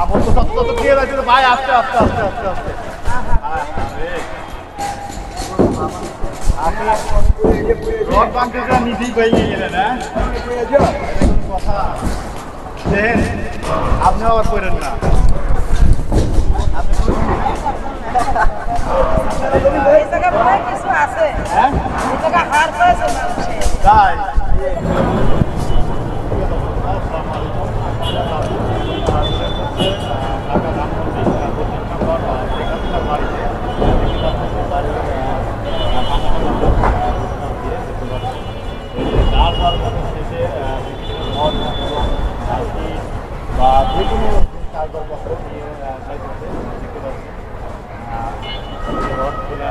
আমার তো তত তত দিয়ে লাগছে ভাই আস্তে আস্তে আস্তে আস্তে আস্তে। আপনি রড বাংকাটা নিজেই পাইয়ে গেলেন হ্যাঁ? এটা কথা দেখেন আপনি আবার করেন না। এই জায়গা কিছু আছে এই জায়গা হার পেয়েছে মানুষের তাই বা যে কোনো কাগজপত্র নিয়ে দেখতে পাচ্ছি খুলে খুলে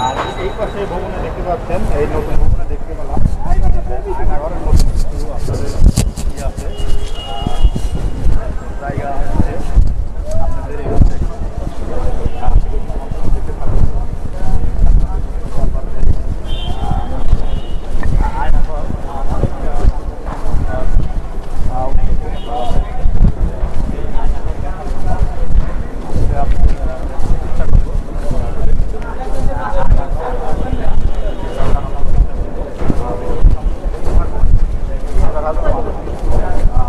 আর এই পাশে ভবনে দেখতে পাচ্ছেন, এই নতুন ভবনে দেখতে পেলাম আয়নাঘরের মধ্যে ইয়ে আছে জায়গা Yeah.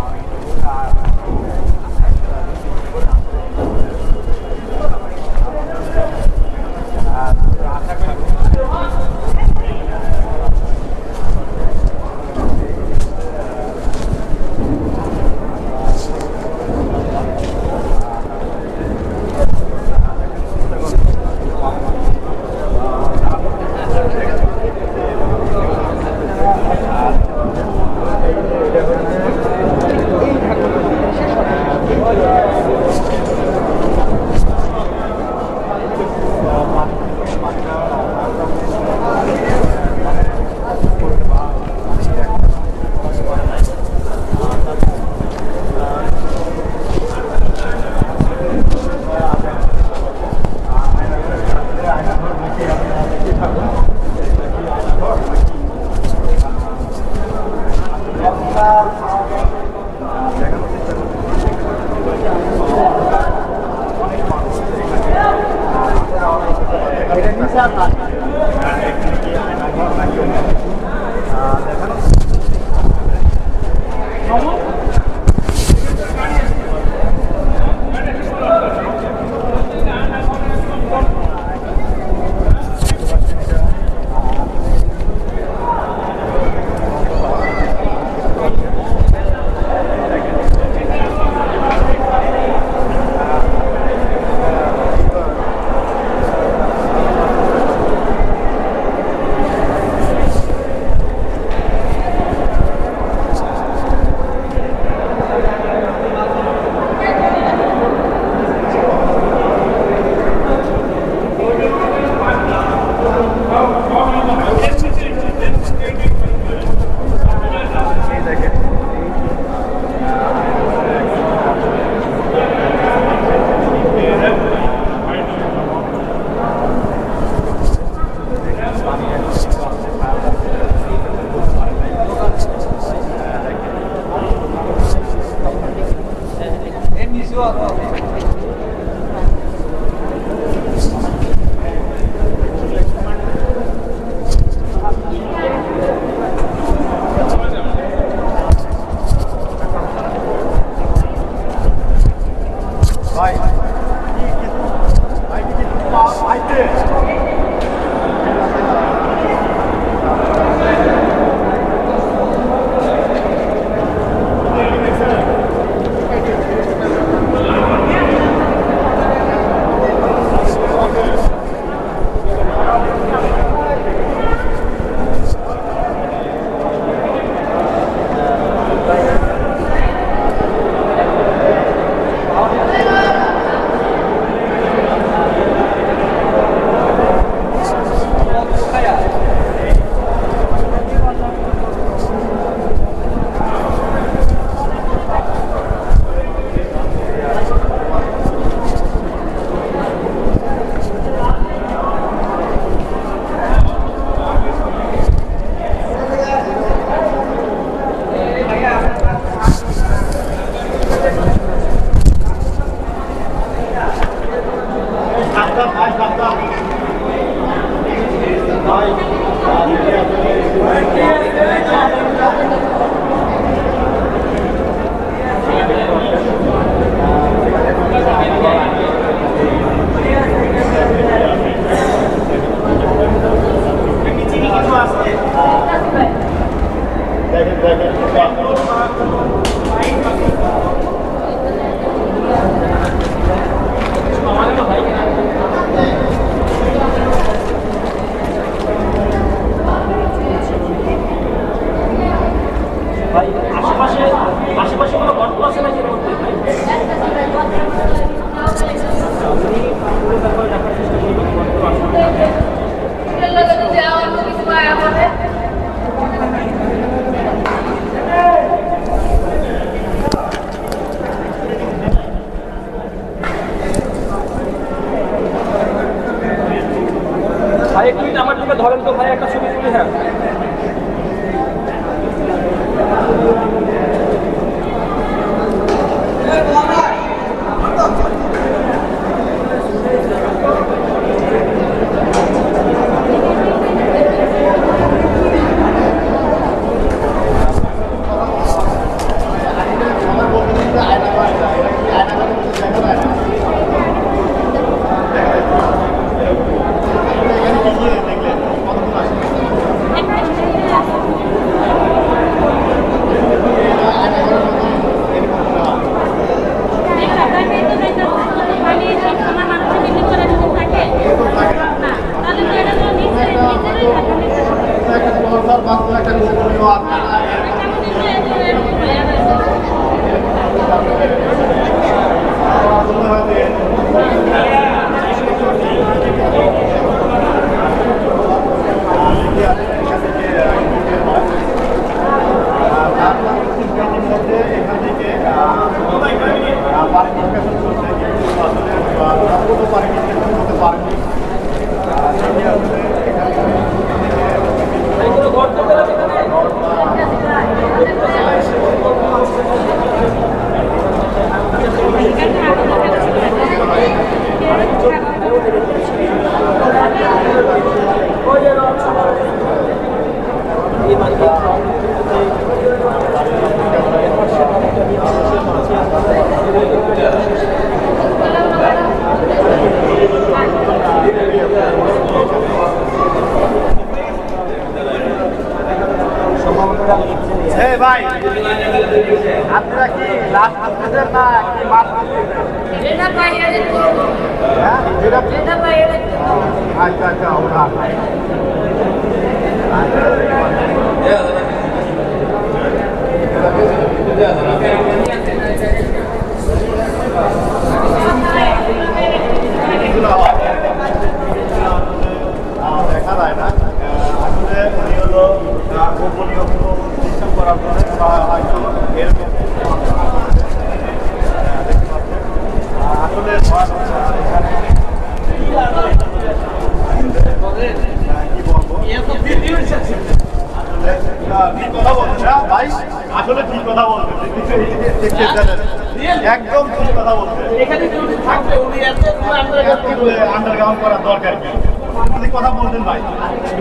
বলছেন ভাই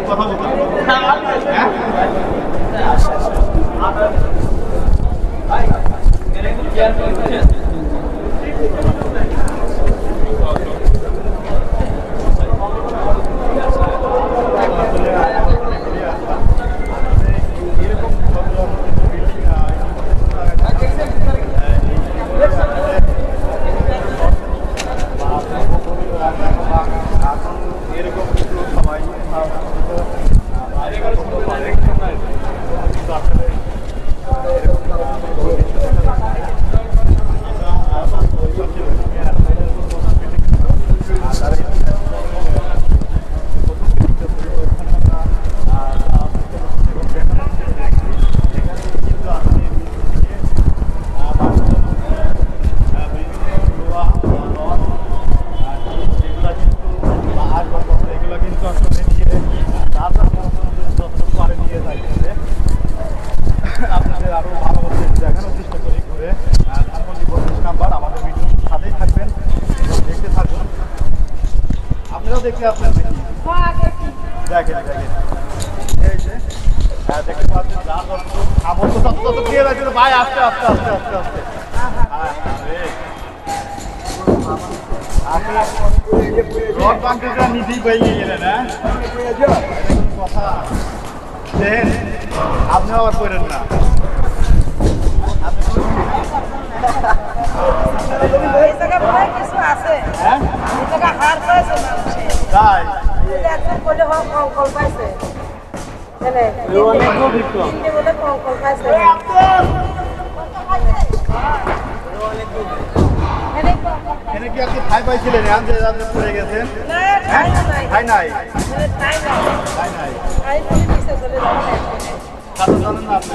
কথা বলতে হ্যাঁ এরকম কিন্তু সবাই এগুলো কিন্তু আসলে নিয়ে রাজা যত পারে নিয়ে যাইতেছে আপনাদের আরও ভালো মতো একটু দেখানোর চেষ্টা করি ঘুরে ধানমন্ডি বত্রিশ নাম্বার আমাদের ভিডিওর সাথেই থাকবেন এবং দেখতে থাকুন আপনারাও দেখতে আসবেন দেখি দেখেন দেখেন এই যে হ্যাঁ দেখতে পাচ্ছেন যা যত সামর্থ্য তত তত দিয়ে রাখছিল ভাই আস্তে আস্তে আস্তে আস্তে আস্তে হ্যাঁ, আরে। আপনি রড পেয়ে গেলেন হ্যাঁ কথা দেখেন আপনি আবার করেন না এই এখানে কি আপনি খাই পাইছিলেন আনতে আনতে পড়ে গেছেন খাই নাই। জানেন না আপনি?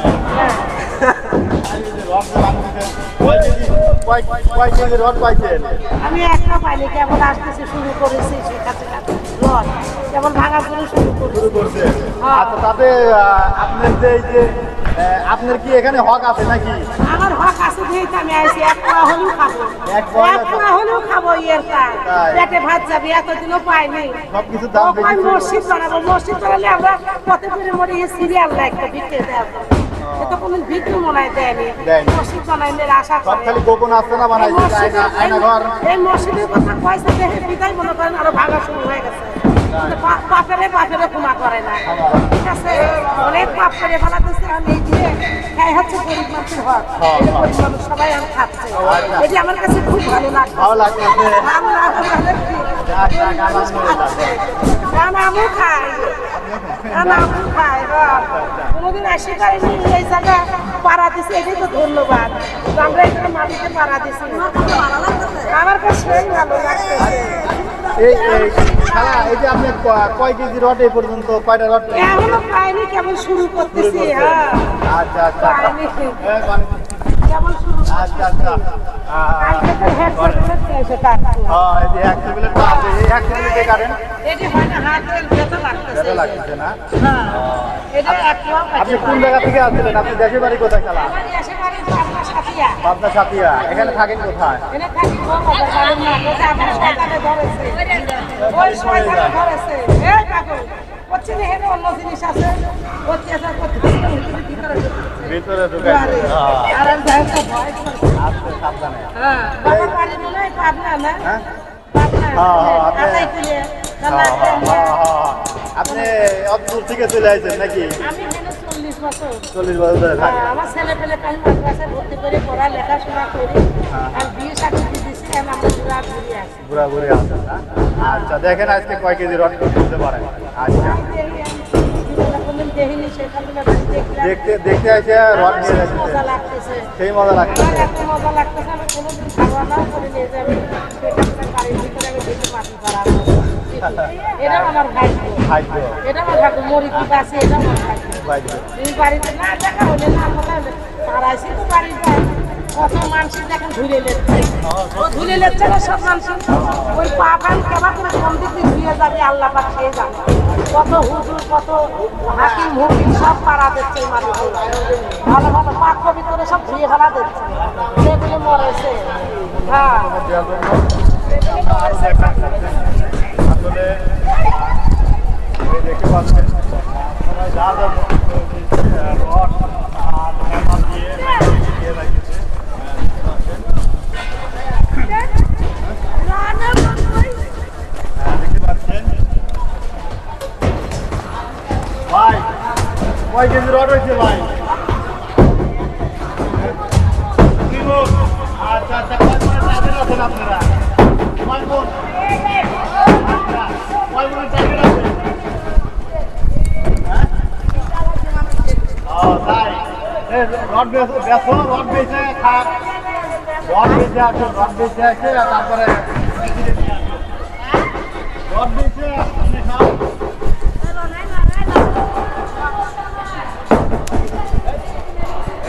আমি একটা পাইনি কেবল আসতেছে শুরু করেছি রড কেবল ভাঙার শুরু করেছি। শুরু করছে। হ্যাঁ। আচ্ছা তাতে আপনার যে এই যে আপনার কি এখানে হক আছে নাকি? আমার হক আছে যেহেতু আমি আইছি এক পোয়া হলেও খাব। এক পোয়া হলেও খাব তাই। পেটে ভাত যাবে এতদিনও পাইনি সবকিছুর দাম বেশি। মসজিদ বানাবো মসজিদ বানালে আমরা পথে ফিরে মরে এই সিরিয়াল একটা বিক্রি দেওয়া এ তো কোনো বিক্রি মনে দেয়নি। মসজিদ বানাইলে আশা সব করে। খালি গোপন এই বানাইছে মসজিদের- আয়না আয়না ঘর এই মসজিদের কথা পয়সা দেখে বিদায় মনে করেন আরও ভাঙা শুরু হয়ে গেছে। কিন্তু পা- বাপেরে বাপেরে ক্ষমা করে না ঠিক আছে অনেক পাপ করে ফেলাতেছে আমি এই দিয়ে খাই হচ্ছে গরিব মানুষের হক হ্যাঁ, হ্যাঁ। গরিব মানুষ সবাই আমি খাচ্ছে। এটি আমার কাছে খুব ভালো লাগছে ভালো। খাচ্ছে। কারণ আমিও খাই। কোনোদিন আসি পারিনি এই জায়গা পাড়া দিছে এটাই তো ধন্যবাদ আমরা এখানে মাটিতে পাড়া দিছি আমার কাছে ভালো লাগতেছে এই এই খালা এই যে আপনি কয় কেজি রড এই পর্যন্ত কয়টা রড? এখনও পাইনি কেবল শুরু করতেছি হ্যাঁ। আচ্ছা আচ্ছা মানে- কেবল শুরু আচ্ছা আচ্ছা। কাটবো হ্যাঁ, পোয়া আপনি কোন জায়গা থেকে আসছিলেন? আপনি দেশের বাড়ি কোথায় খেলা? পাবনা এখানে থাকেন কোথায়? ভিতরে ঢুকাই সাবধানে। আপনি- হ্যাঁ, হ্যাঁ, হ্যাঁ, অত দূর থেকে চলে আসছেন নাকি? আমি বছর। চল্লিশ বছর ধরে থাকে। হ্যাঁ, আমার ছেলে পেলে আমি মাদ্রাসায় ভর্তি করে পড়া লেখাশোনা করি হ্যাঁ। আর বিয়ে দিচ্ছি আমরা আচ্ছা দেখেন আজকে কয় কেজি রড তুলতে পারেন আচ্ছা। দেখতে দেখতে আসে রড নিয়ে যাচ্ছে সেই মজা লাগছে আমার এত মজা লাগতেছে আমি কোনোদিন খাওয়া নাও করে নিয়ে যাবে বাড়ির ভিতরে আমি দেখতে পাচ্ছি করার এটা আমার ভাগ্য। এটা আমার ভাগ্য। মরি কি বাসে এটা আমার ভাগ্য। বাইরে বাড়িতে না দেখা হলে না হলে তারাইছি তো বাড়িতে কত মানুষ দেখেন ধুলে লেচ্ছে ও ধুলে লেচ্ছে না সব মানুষ। ওই পা পান কেবা করে দিক দিয়ে ধুয়ে যাবে আল্লাহ পাক খেয়ে যাবে। কত হুজুর কত হাকিম হুকিম সব পাড়া দিচ্ছে মানুষ ভালো ভালো পাক ভিতরে সব ধুয়ে ফেলা দিচ্ছে। যেগুলো মরেছে। হ্যাঁ। আসলে দেখতে পাচ্ছেন আপনারা যা যা রড আর হ্যামার দিয়ে বেচো, রড বেচে খা রড বেচে আসো রড বেচে আসে তারপরে রড বেচে আপনি খাও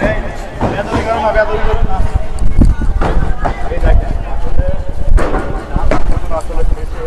এই বেদবি করো না বেদবি করো না এই দেখেন আসলে আসলে বেশি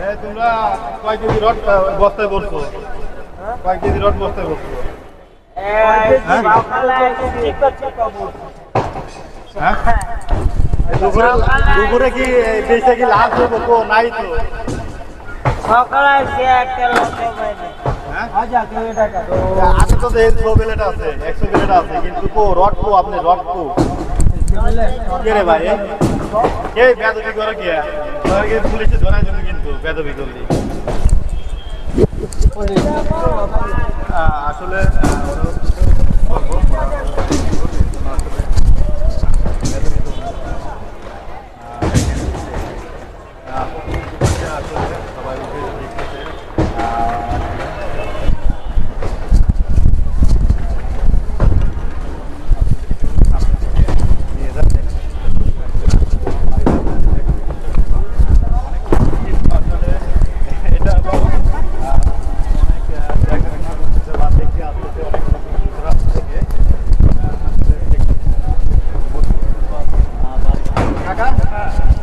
এই তোমরা কয় কেজি রড বস্তায় বসছো কয় কেজি রড বস্তায় বসছো হ্যাঁ? দুপুরে দুপুরে কি কি লাভ হব তো নাই তো। হ্যাঁ? আছে তো একশো বেলেট আছে একশো বেলেট আছে কিন্তু কো রড কো আপনি রড কো। কে রে ভাই? কে বেদবি করে কে? পুলিশে ধরার জন্য কিন্তু বেদবি করলি? আসলে অনুরোধ বলব, আহ, আসলে বেদবি করলি। আহ, দেখেন, আহ, আসলে সবাই উঠে দেখতেছে নিয়ে যাচ্ছে আসলে এটা অনেক জায়গা দেখতে আসতেছে অনেক গুজরাট থেকে কাকা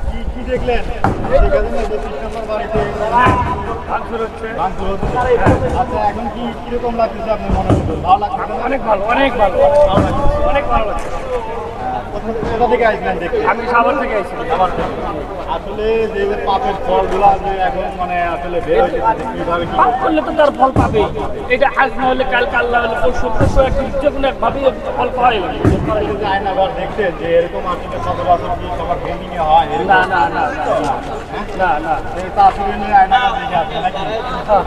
কি কি দেখলেন দেখলেন না যে কৃষ্ণনগর বাড়িতে ভাঙচুর হচ্ছে ভাঙচুর হচ্ছে আচ্ছা এখন কি কীরকম লাগতেছে আপনার মনে হচ্ছে? ভালো লাগছে অনেক ভালো অনেক ভালো অনেক ভালো লাগছে কোথা- কোথা থেকে আসলেন দেখতে? আমি সাভার থেকে আবার আসলে যে পাপের ফলগুলো যে এখন মানে আসলে বের হয়েছে কীভাবে পাপ করলে তো তার ফল পাবে। এটা আজ না হলে কাল কাল না হলে পরশু পরশু এক যে কোনো ফল পাওয়াই কিন্তু আয়নাঘর দেখছেন যে এরকম আসলে সচরাচর কি সবার ভেঙে হয়? না না না না, হ্যাঁ? না না। আসলে আয়নাঘর দেখে আসছে নাকি?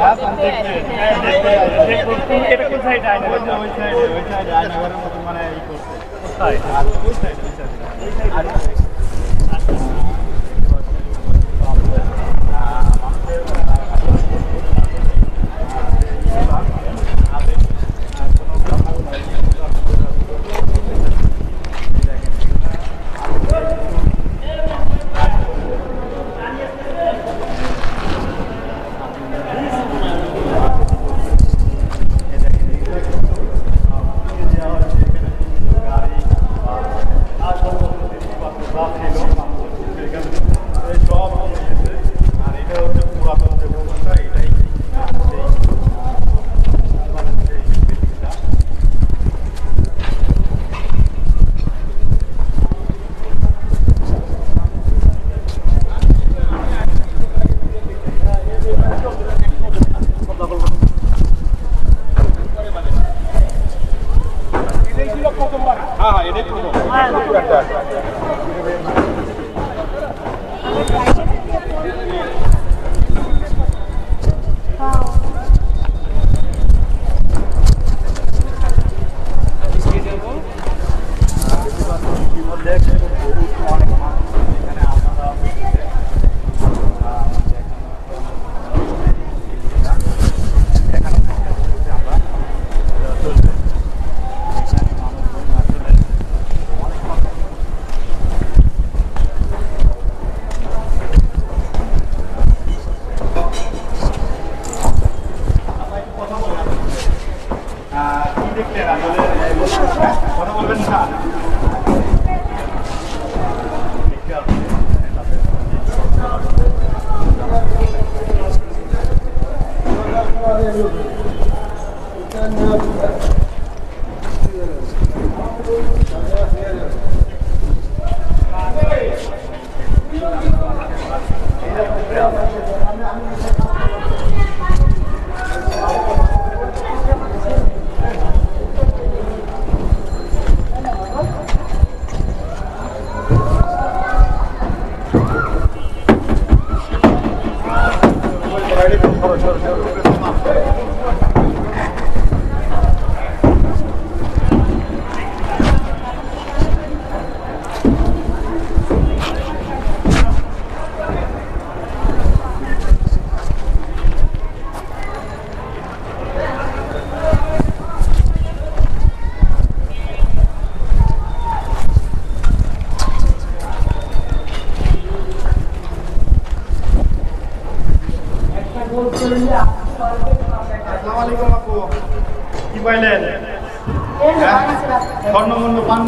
হ্যাঁ তুমি দেখছেন দেখতে দেখুন কোন এটা কোন সাইড আয় না ওই যে ওই সাইডে ওই সাইডে আয়নাঘরের মতো মানে ই করছে। কোথায়? আর ওই সাইডে ওই সাইডে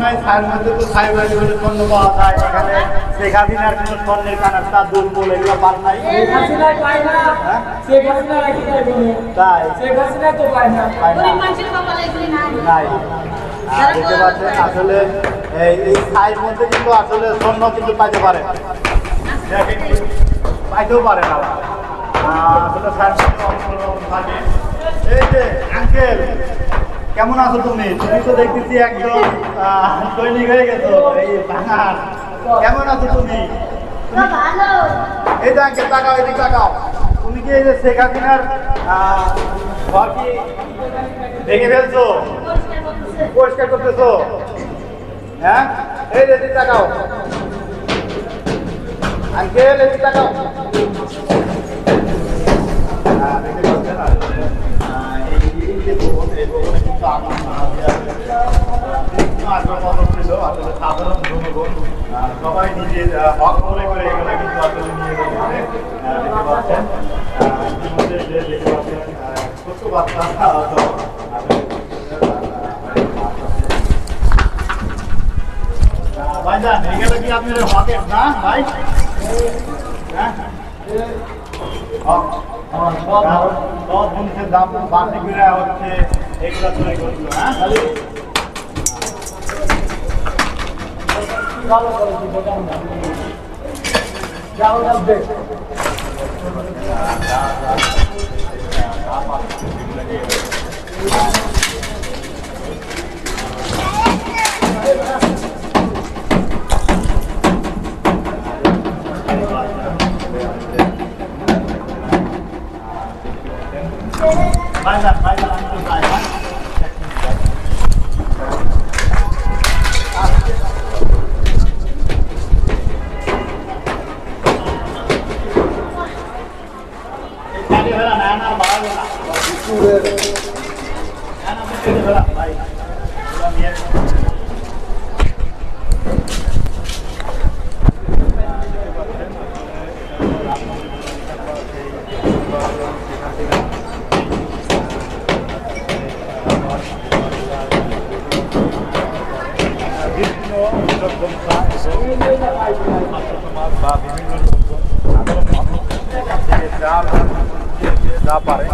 নাই ছায়ের মধ্যে তো পাওয়া যায় এখানে স্বর্ণের এগুলো নাই হ্যাঁ? তাই আসলে এই ছাইয়ের মধ্যে কিন্তু আসলে স্বর্ণ কিন্তু পাইতে পারে পাইতেও পারে না আসলে আঙ্কেল কেমন আছো তুমি? তুমি তো দেখতেছি একদম দৈনিক হয়ে গেছো এই ভাঙার। কেমন আছো তুমি? এই যে আঙ্কেল তাকাও এদিকে তাকাও। তুমি কি এই যে শেখ হাসিনার ঘর কি ভেঙে ফেলছো? পরিষ্কার করতেছো। হ্যাঁ? এই যে এদিকে তাকাও। আঙ্কেল এদিকে তাকাও। হ্যাঁ, সবাই নিজের হক মনে করে এগুলো কিন্তু আসলে নিয়ে দেখতে পাচ্ছেন দেখতে পাচ্ছেন ছোট্ট বাচ্চা আহ, ভাইজান এগুলো কি আপনার হকের না ভাই হ্যাঁ সব জিনিসের দাম বাড়তি করে হচ্ছে এগুলো তৈরি করছিল হ্যাঁ ভাইজান ভাইজান আমি তো যাই হ্যাঁ এই গাড়ি ভাড়া না না বাড়াবো না না না বুঝতে ভাড়া ভাই এগুলো নিয়ে বিভিন্ন উদ্যোগ সংস্থা এবং সমাজ বা বিভিন্ন যা পারে